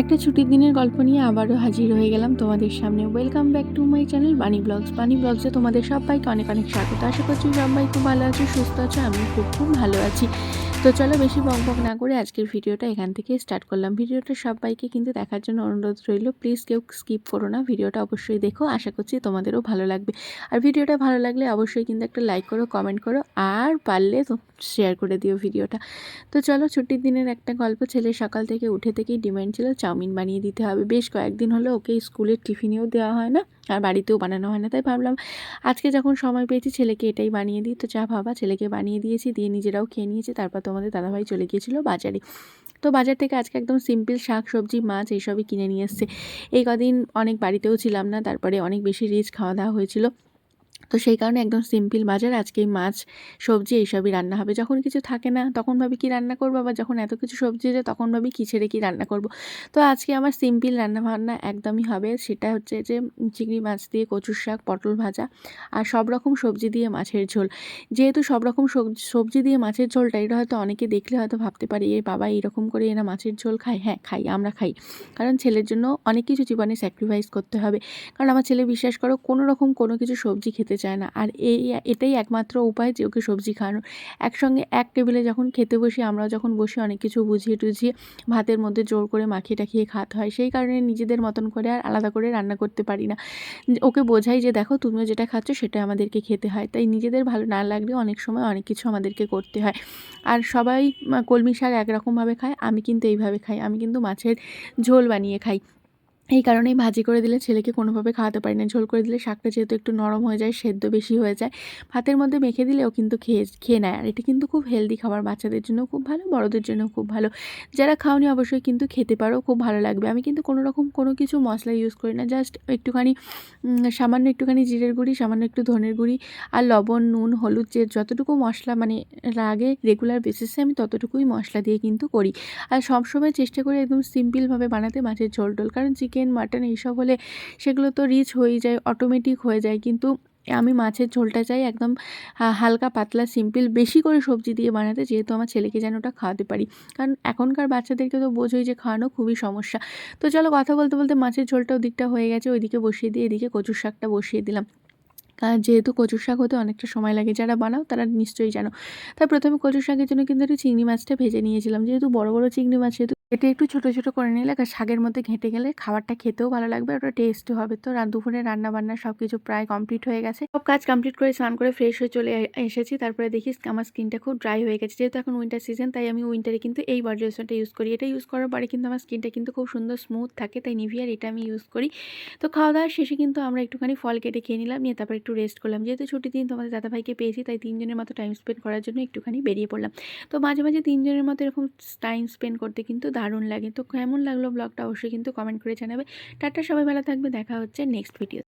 একটা ছুটির দিনের গল্প নিয়ে আবারও হাজির হয়ে গেলাম তোমাদের সামনে। Welcome back to my channel Bunny Blogs Bunny ব্লগসে তোমাদের সবাইকে অনেক অনেক স্বাগত। আশা করছি সবাই খুব ভালো আছো, সুস্থ আছো আমি খুব খুব ভালো আছি। তো চলো বেশি বক বক না করে আজকের ভিডিওটা এখান থেকে স্টার্ট করলাম। ভিডিওটা সবাইকে কিন্তু দেখার জন্য অনুরোধ রইল। প্লিজ কেউ স্কিপ করো না। ভিডিওটা অবশ্যই দেখো। আশা করছি তোমাদেরও ভালো লাগবে। আর ভিডিওটা ভালো লাগলে অবশ্যই কিন্তু একটা লাইক করো কমেন্ট করো, আর পারলে তো শেয়ার করে দিও ভিডিওটা। তো চলো ছুটির দিনের একটা গল্প, ছেলে সকাল থেকে উঠে থেকেই ডিমান্ড ছিল চাউমিন বানিয়ে দিতে হবে। বেশ কয়েকদিন হলো ওকে স্কুলের টিফিনেও দেওয়া হয় না। আর বাড়িতেও বানানো হয় না। তাই ভাবলাম আজকে যখন সময় পেয়েছি ছেলেকে এটাই বানিয়ে দিই। তো যা ভাবা ছেলেকে বানিয়ে দিয়েছি, দিয়ে নিজেরাও খেয়ে নিয়েছি। তারপর তোমাদের দাদাভাই চলে গিয়েছিল বাজারে। তো বাজার থেকে আজকে একদম সিম্পল শাক, সবজি, মাছ এইসবই কিনে নিয়ে এসছে। এই কদিন অনেক বাড়িতেও ছিলাম না, তারপরে অনেক বেশি রিচ খাওয়া দাওয়া হয়েছিল। তো সেই কারণে একদম সিম্পল বাজার, আজকে এই মাছ, সবজি এইসবই রান্না হবে। যখন কিছু থাকে না, তখন ভাবি কি রান্না করব? আবার যখন এত কিছু সবজি যায় তখন ভাবি কী ছেড়ে কী রান্না করব? তো আজকে আমার সিম্পল রান্না বান্না একদমই হবে। সেটা হচ্ছে যে, চিংড়ি মাছ দিয়ে কচুর শাক, পটল ভাজা আর সব রকম সবজি দিয়ে মাছের ঝোল। যেহেতু সব রকম সবজি দিয়ে মাছের ঝোলটা, এটা হয়তো অনেকে দেখলে হয়তো ভাবতে পারি, এ বাবা এইরকম করে এরা মাছের ঝোল খায়? হ্যাঁ খাই, আমরা খাই। কারণ ছেলের জন্য অনেক কিছু জীবনে স্যাক্রিফাইস করতে হবে। কারণ আমার ছেলে, বিশ্বাস করো, কোনো রকম কোনো কিছু সবজি খেতে চায় না। আর এই, এটাই একমাত্র উপায় যে ওকে সবজি খাওয়ানোর একসঙ্গে এক টেবিলে যখন খেতে বসি, আমরাও যখন বসি, অনেক কিছু বুঝিয়ে টুঝিয়ে ভাতের মধ্যে জোর করে মাখিয়ে টাখিয়ে খাওয়াতে হয়। সেই কারণে নিজেদের মতন করে আর আলাদা করে রান্না করতে পারি না। ওকে বোঝাই যে, দেখো, তুমিও যেটা খাচ্ছ সেটা আমাদেরকে খেতে হয়। তাই নিজেদের ভালো না লাগলেও অনেক সময় অনেক কিছু আমাদেরকে করতে হয়। আর সবাই কলমি শাক একরকমভাবে খায়, আমি কিন্তু এইভাবে খাই। আমি কিন্তু মাছের ঝোল বানিয়ে খাই। এই কারণেই ভাজি করে দিলে ছেলেকে কোনোভাবে খাওয়াতে পারি না। ঝোল করে দিলে শাকটা যেহেতু একটু নরম হয়ে যায়, সেদ্ধ বেশি হয়ে যায়, ভাতের মধ্যে মেখে দিলেও কিন্তু খেয়ে খেয়ে নেয়। আর এটা কিন্তু খুব হেলদি খাবার, বাচ্চাদের জন্য খুব ভালো, বড়দের জন্য খুব ভালো। যারা খাওনি অবশ্যই কিন্তু খেতে পারো, খুব ভালো লাগবে। আমি কিন্তু কোনো রকম কোনো কিছু মশলা ইউজ করি না জাস্ট একটুখানি সামান্য একটুখানি জিরের গুঁড়ি, সামান্য একটু ধনের গুঁড়ি আর লবণ, নুন, হলুদ, যে যতটুকু মশলা মানে লাগে রেগুলার বেসিসে আমি ততটুকুই মশলা দিয়ে কিন্তু করি। আর সবসময় চেষ্টা করি একদম সিম্পলভাবে বানাতে, মাছের ঝোল টোল কারণ চিকেন চিকেন, মাটন এইসব হলে সেগুলো তো রিচ হয়ে যায় অটোমেটিক হয়ে যায়। কিন্তু আমি মাছের ঝোলটা চাই একদম হালকা, পাতলা সিম্পল বেশি করে সবজি দিয়ে বানাতে যেহেতু আমার ছেলেকে যেন ওটা খাওয়াতে পারি। কারণ এখনকার বাচ্চাদেরকে তো বোঝোই যে খাওয়ানো খুবই সমস্যা। তো চলো কথা বলতে বলতে মাছের ঝোলটা ওদিকটা হয়ে গেছে, ওইদিকে বসিয়ে দিয়ে এদিকে কচুর শাকটা বসিয়ে দিলাম। যেহেতু কচুর শাক হতে অনেকটা সময় লাগে, যারা বানাও তারা নিশ্চয়ই জানো। তাই প্রথমে কচুর শাকের জন্য কিন্তু একটু চিংড়ি মাছটা ভেজে নিয়েছিলাম। যেহেতু বড় বড় চিংড়ি মাছ যেহেতু এটা একটু ছোটো ছোটো করে নিলে শাকের মধ্যে ঘেঁটে গেলে খাবারটা খেতেও ভালো লাগবে ওটা টেস্টও হবে। তো দুপুরে রান্না বান্না সব কিছু প্রায় কমপ্লিট হয়ে গেছে। সব কাজ কমপ্লিট করে স্নান করে ফ্রেশ হয়ে চলে এসেছি। তারপরে দেখি আমার স্কিনটা খুব ড্রাই হয়ে গেছে। যেহেতু এখন উইন্টার সিজন তাই আমি উইন্টারে কিন্তু এই বডি লোশনটা ইউজ করি। এটা ইউজ করার পরে কিন্তু আমার স্কিনটা কিন্তু খুব সুন্দর স্মুথ থাকে। তাই নিভিয়ার এটা আমি ইউজ করি। তো খাওয়া দাওয়ার শেষে কিন্তু আমরা একটুখানি ফল কেটে খেয়ে নিলাম। নিয়ে তারপর একটু রেস্ট করলাম। যেহেতু ছুটি দিন তোমাদের দাদাভাইকে পেয়েছি, তাই তিনজনের মতো টাইম স্পেন্ড করার জন্য একটুখানি বেরিয়ে পড়লাম। তো মাঝে মাঝে তিনজনের মতো এরকম টাইম স্পেন্ড করতে কিন্তু দারুণ লাগে। তো কেমন লাগল ব্লগটা অবশ্যই কিন্তু কমেন্ট করে জানাবে। টাটা সবাই, ভালো থাকবে। দেখা হচ্ছে নেক্সট ভিডিও